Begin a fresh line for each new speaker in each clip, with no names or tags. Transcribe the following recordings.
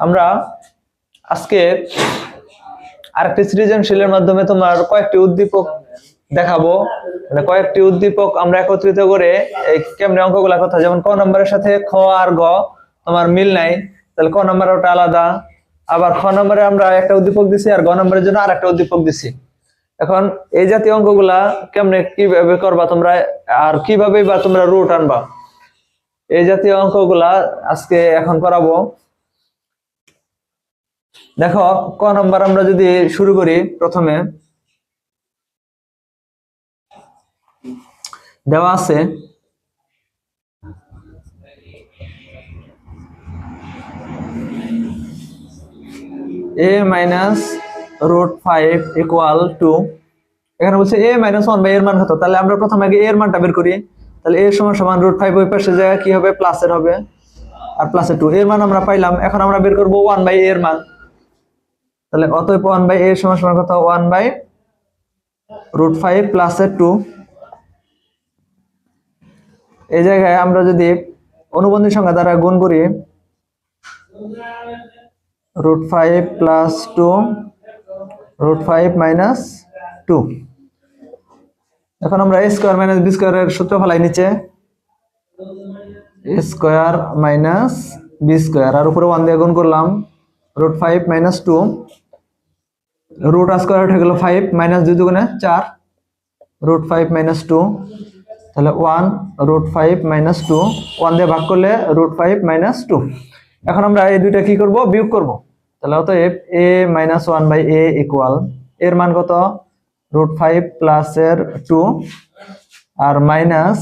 আমরা আজকে আরেকটি সৃজনশীলের মাধ্যমে তোমার কয়েকটি উদ্দীপক দেখাবো। মানে কয়েকটি উদ্দীপক আমরা একত্রিত করে এই কেমনে অঙ্কগুলা কথা, যেমন ক নম্বরের সাথে খ আর গ তোমার মিল নাই, তাহলে ক নম্বর ওটা আলাদা। আবার খ নম্বরে আমরা একটা উদ্দীপক দিছি আর গ নম্বরের জন্য আর একটা উদ্দীপক দিছি। এখন এই জাতীয় অঙ্কগুলা কেমনে কীভাবে করবা তোমরা আর কীভাবে বা তোমরা রুট আনবা? এই জাতীয় অঙ্কগুলা আজকে এখন করাবো। দেখো, ক নম্বর আমরা যদি শুরু করি প্রথমে। দেওয়া আছে a minus root five equal two এখানে বলছে এ মাইনাস ওয়ান বাই এর মান কত? তাহলে আমরা প্রথমে আগে এর মানটা বের করি। তাহলে এর সমান সমান রুট ফাইভ ওই পাশে জায়গায় কি হবে? প্লাসের হবে। আর প্লাসের টু এর মান আমরা পাইলাম, এখন আমরা বের করব ওয়ান বাই এর মান। তাহলে অতএব ওয়ান বাই এর সমান সমান কথা ওয়ান বাই রুট ফাইভ প্লাসের টু এই জায়গায় আমরা যদি অনুবন্ধী সংখ্যা দ্বারা গুণ করি root five plus two root five minus two এখন আমরা এ স্কোয়ার মাইনাস বি স্কোয়ারের সূত্র ফেলাই নিচে। A square minus b square আর উপরে ওয়ান দিয়ে গুণ করলাম root five minus two root আর স্কোয়ার উঠে গেল ফাইভ মাইনাস দুই দুগুণে চার। রুট ফাইভ মাইনাস টু তাহলে one root five minus two one দিয়ে ভাগ করলে রুট ফাইভ মাইনাস টু এখন আমরা এই দুইটা কি করব? বিয়োগ করব। তাহলে অতএব a minus one by a equal এর মান কত? রুট ফাইভ প্লাস এর টু আর minus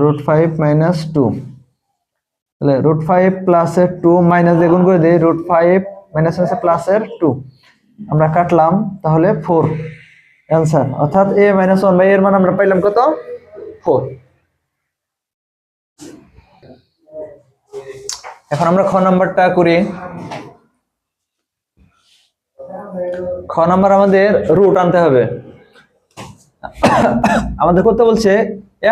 root five minus two তাহলে রুট ফাইভ প্লাসের টু মাইনাস দিয়ে করে দিই রুট ফাইভ মাইনাস হচ্ছে প্লাসের টু আমরা কাটলাম, তাহলে ফোর অ্যান্সার অর্থাৎ এ মাইনাস ওয়ান বাই এর মান আমরা পাইলাম কত? ফোর এখন আমরা খ নাম্বারটা করি। খ নাম্বার আমাদের রুট আনতে হবে। আমাদের করতে বলছে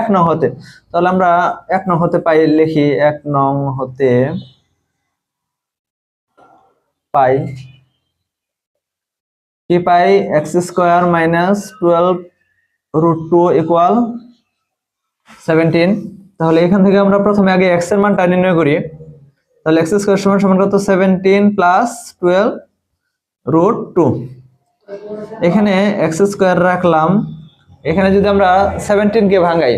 এক নং হতে। তাহলে আমরা এক নং হতে পাই লিখি এক নং হতে পাই কি পাই? X square minus twelve root two equal seventeen তাহলে এখান থেকে আমরা প্রথমে আগে এক্সের মানটা নির্ণয় করি। তাহলে এক্স স্কোয়ার সমান সমান কত? Seventeen plus twelve root two এখানে এক্স স্কোয়ার রাখলাম। এখানে যদি আমরা সেভেন্টিনকে ভাঙাই